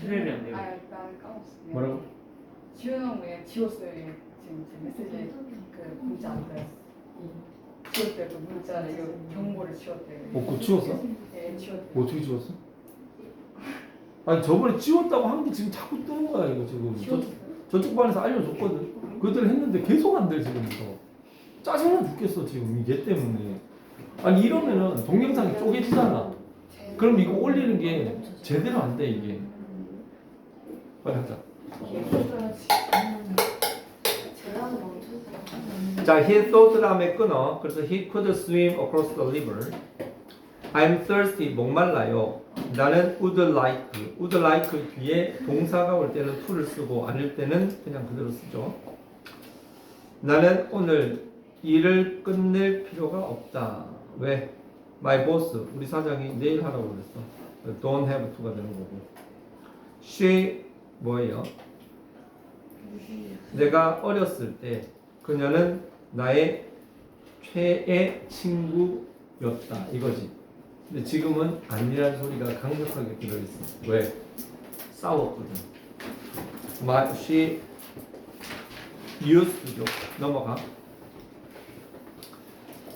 체레리 안 돼요. 아, 난 까먹었어. 뭐라고? 지우는 왜 지웠어요? 얘 지금 제 메시지 그 문자 안 보였어. 지웠대 그 문자 이거 경고를 지웠대. 어, 그거 지웠어? 예, 지웠대. 뭐 어떻게 지웠어? 아니 저번에 지웠다고 한 게 지금 자꾸 뜨는 거야 이거 지금 저, 지웠어요? 저쪽 반에서 알려줬거든 그들 했는데 계속 안 돼 지금 이거 짜증나 죽겠어 지금 얘 때문에 아니 이러면은 동영상이 쪼개지잖아 그럼 이거 올리는 게 제대로 안 돼 이게 빨리 하자 자, he thought 다음에 끊어. 그래서 he could swim across the river. I'm thirsty. 목말라요. 나는 would like. would like 뒤에 동사가 올 때는 to를 쓰고 아닐 때는 그냥 그대로 쓰죠. 나는 오늘 일을 끝낼 필요가 없다. 왜? My boss, 우리 사장이 내일 하라고 그랬어. Don't have to가 되는 거고. She 뭐예요? 내가 어렸을 때 그녀는 나의 최애 친구였다 이거지. 근데 지금은 아니란 소리가 강력하게 들어있어. 왜? 싸웠거든. My, she used. 넘어가.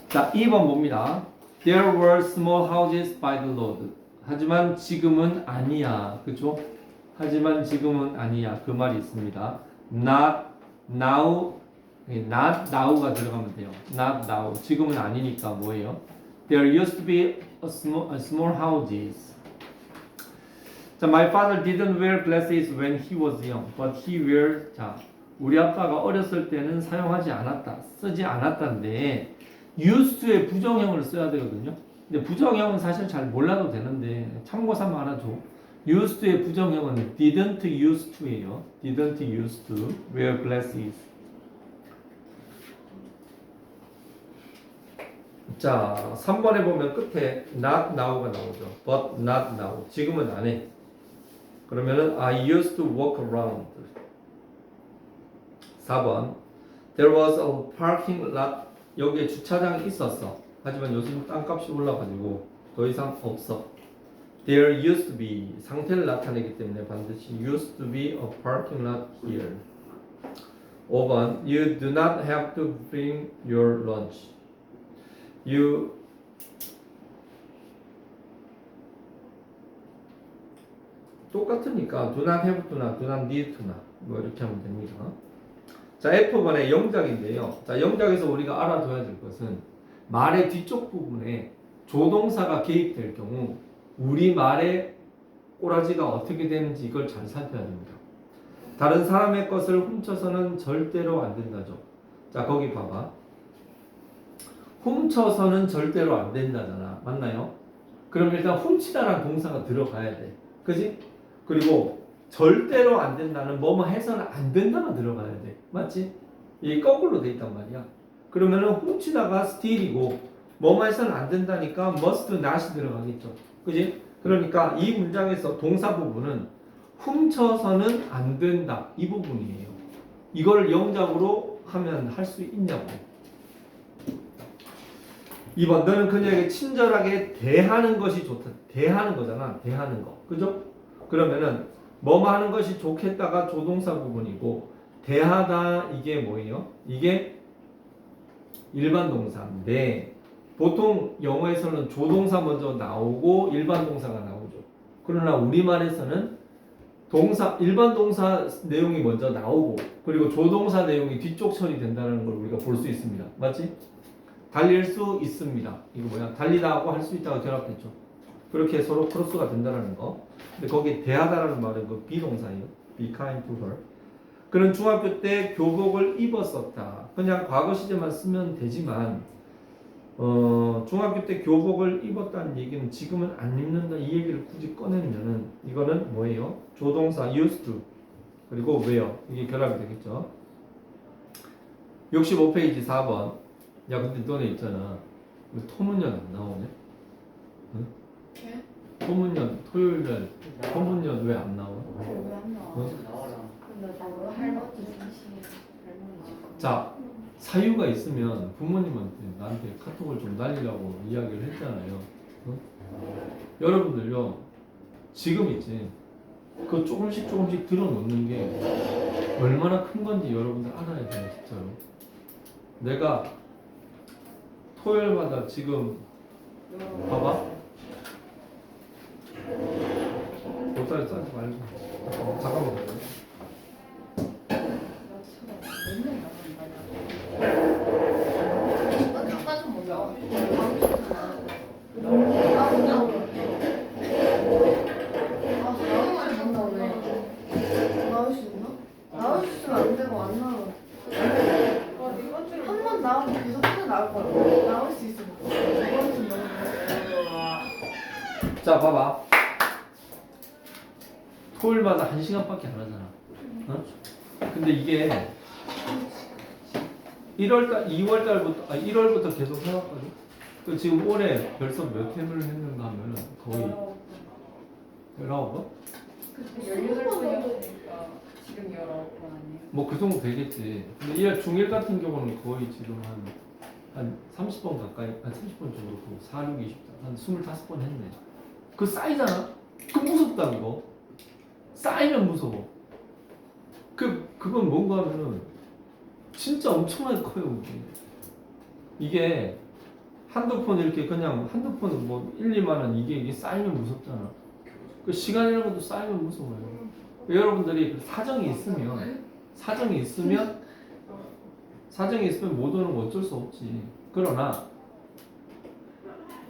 자, 2번 봅니다. There were small houses by the road. 하지만 지금은 아니야. 그쵸? 하지만 지금은 아니야. 그 말이 있습니다. Not now not now가 들어가면 돼요. Not now. 지금은 아니니까 뭐예요? There used to be a small, a small houses. 자, my father didn't wear glasses when he was young, but he wear. 자, 우리 아빠가 어렸을 때는 사용하지 않았다, 쓰지 않았다인데 used to의 부정형을 써야 되거든요. 근데 부정형은 사실 잘 몰라도 되는데 참고 삼아 알아줘. Used to의 부정형은 didn't use to예요. didn't use to wear glasses. 자, 3번에 보면 끝에 not now가 나오죠. but not now. 지금은 안 해. 그러면은 I used to walk around. 4번. There was a parking lot. 여기에 주차장이 있었어. 하지만 요즘 땅값이 올라가지고 더 이상 없어. There used to be 상태를 나타내기 때문에 반드시 used to be a parking lot here. 5번. You do not have to bring your lunch. You 똑같으니까 do not have to나 do not need to나 뭐 이렇게 하면 됩니다. 자 F번의 영작인데요. 자 영작에서 우리가 알아둬야 될 것은 말의 뒤쪽 부분에 조동사가 개입될 경우 우리 말의 꼬라지가 어떻게 되는지 이걸 잘 살펴야 됩니다. 다른 사람의 것을 훔쳐서는 절대로 안 된다죠. 자 거기 봐봐. 훔쳐서는 절대로 안 된다잖아. 맞나요? 그럼 일단 훔치다라는 동사가 들어가야 돼. 그지? 그리고 절대로 안 된다는 뭐뭐 해서는 안 된다가 들어가야 돼. 맞지? 이게 거꾸로 돼 있단 말이야. 그러면은 훔치다가 steal이고 뭐뭐 해서는 안 된다니까 must not이 들어가겠죠. 그지? 그러니까 이 문장에서 동사 부분은 훔쳐서는 안 된다. 이 부분이에요. 이걸 영작으로 하면 할 수 있냐고. 2번 너는 그녀에게 친절하게 대하는 것이 좋다. 대하는 거잖아. 대하는 거. 그죠? 그러면은 뭐뭐 하는 것이 좋겠다가 조동사 부분이고 대하다 이게 뭐예요? 이게 일반 동사인데 보통 영어에서는 조동사 먼저 나오고 일반 동사가 나오죠. 그러나 우리말에서는 동사 일반 동사 내용이 먼저 나오고 그리고 조동사 내용이 뒤쪽 처리된다는 걸 우리가 볼 수 있습니다. 맞지? 달릴 수 있습니다. 이거 뭐야? 달리다하고 할 수 있다가 결합됐죠. 그렇게 서로 크로스가 된다는 거. 근데 거기 대하다라는 말은 그 비동사예요. be kind to her. 그는 중학교 때 교복을 입었었다. 그냥 과거 시제만 쓰면 되지만 어, 중학교 때 교복을 입었다는 얘기는 지금은 안 입는다 이 얘기를 굳이 꺼내면은 이거는 뭐예요? 조동사 used to 그리고 wear 이게 결합이 되겠죠. 65페이지 4번. 야 근데 너네 있잖아. 왜 토문연 안 나오네? 네? 토문연 토요일 날 토문연 왜 안 나와? 왜안 나와? 어? 나와라. 근데 나 할머니 할머니 자 사유가 있으면 부모님한테 나한테 카톡을 좀 날리라고 이야기를 했잖아요. 어? 여러분들요 지금 있지 그 조금씩 조금씩 들어놓는 게 얼마나 큰 건지 여러분들 알아야 돼요, 진짜로. 내가 토요일마다 지금 봐봐. 보따리 싸지 말고. 어, 잠깐만. 맨날 나가는 말이야. 나 잠깐 좀 보자. 아, 진짜. 아, 나올 수 있나 오늘? 나올 수 있나? 나올 수 있으면 안 되고 안 나와. 한 번 나오면 계속 하나 나올 거야. 나올 수 있으면. 이번 주 너무 자, 봐봐. 토요일마다 한 시간밖에 안 하잖아. 어? 근데 이게 1월달, 2월달부터, 아, 1월부터 계속 해왔거든. 그 지금 올해 벌써 몇 회를 했는가 하면 거의 19번? 그때 열여덟 번이었으니까 지금 열아홉 번 아니에요? 뭐 그 정도 되겠지. 근데 1월 중일 같은 경우는 거의 지금 한, 한 30번 가까이, 한 30번 정도, 그 4, 6, 20, 한 25번 했네. 그 쌓이잖아? 그 무섭다, 그거. 쌓이면 무서워. 그, 그건 뭔가 하면은 진짜 엄청나게 커요. 이게 한두 폰 이렇게 그냥 폰은 뭐 1, 2만 원 이게, 이게 쌓이면 무섭잖아. 그 시간이라는 것도 쌓이면 무서워요. 여러분들이 그 사정이 있으면 사정이 있으면 사정이 있으면 못 오는 건 어쩔 수 없지. 그러나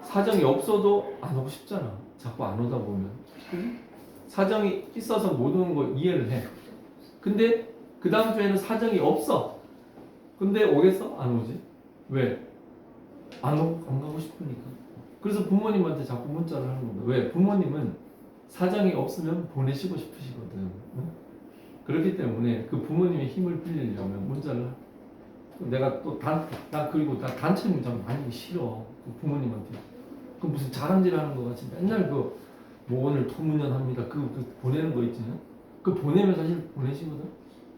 사정이 없어도 안 오고 싶잖아. 자꾸 안 오다 보면. 사정이 있어서 못 오는 거 이해를 해. 근데 그 다음 주에는 사정이 없어. 근데 오겠어? 안 오지. 왜? 안 오고 안 가고 싶으니까. 그래서 부모님한테 자꾸 문자를 하는 겁니다. 왜? 부모님은 사정이 없으면 보내시고 싶으시거든. 응? 그렇기 때문에 그 부모님의 힘을 빌리려면 문자를 하- 내가 또 단, 나 그리고 나 단체 문자 많이 싫어. 그 부모님한테. 그 무슨 자랑질 하는 거 같이 맨날 그 뭐 오늘 토문연 합니다. 그, 그 보내는 거 있지. 그 보내면 사실 보내시거든.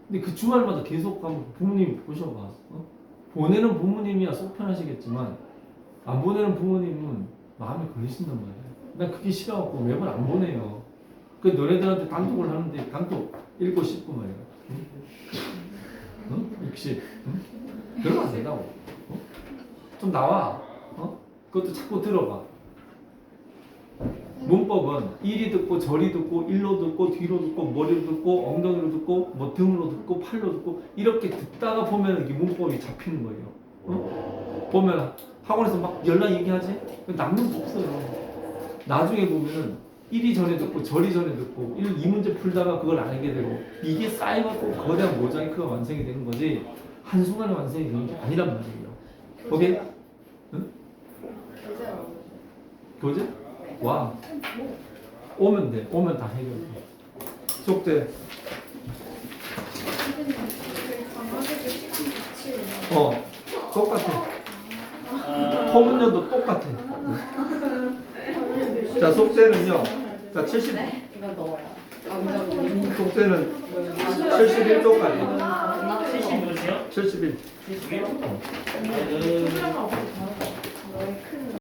근데 그 주말마다 계속 가면 부모님 보셔봐. 어? 보내는 부모님이야 속 편하시겠지만 안 보내는 부모님은 마음에 걸리신단 말이야. 난 그게 싫어갖고 매번 안 보내요. 그 너네들한테 단톡을 하는데 단톡 읽고 싶고 말이야. 응? 응? 60. 응? 그러면 안 된다고. 어? 좀 나와. 어? 그것도 자꾸 들어봐. 문법은 이리 듣고 저리 듣고 일로 듣고 뒤로 듣고 머리로 듣고 엉덩이로 듣고 뭐 등으로 듣고 팔로 듣고 이렇게 듣다가 보면 이게 문법이 잡히는 거예요. 어? 보면 학원에서 막 연락 얘기하지? 남는 거 없어요. 나중에 보면은 이리 전에 듣고 저리 전에 듣고 이- 이 문제 풀다가 그걸 알게 되고 이게 쌓여갖고 거대한 모자이크가 완성이 되는 거지 한순간에 완성이 되는 게 아니란 말이에요. 거기에 응? 교재? 와 오면 돼 오면 다 해결돼 속대. 어 똑같아 포문녀도 똑같아 자 속대는요 자 70, 이거 넣어요. 감정 속대는 71조까지 아, 70몇이요? 71 70이요? 어. 음, 너의 큰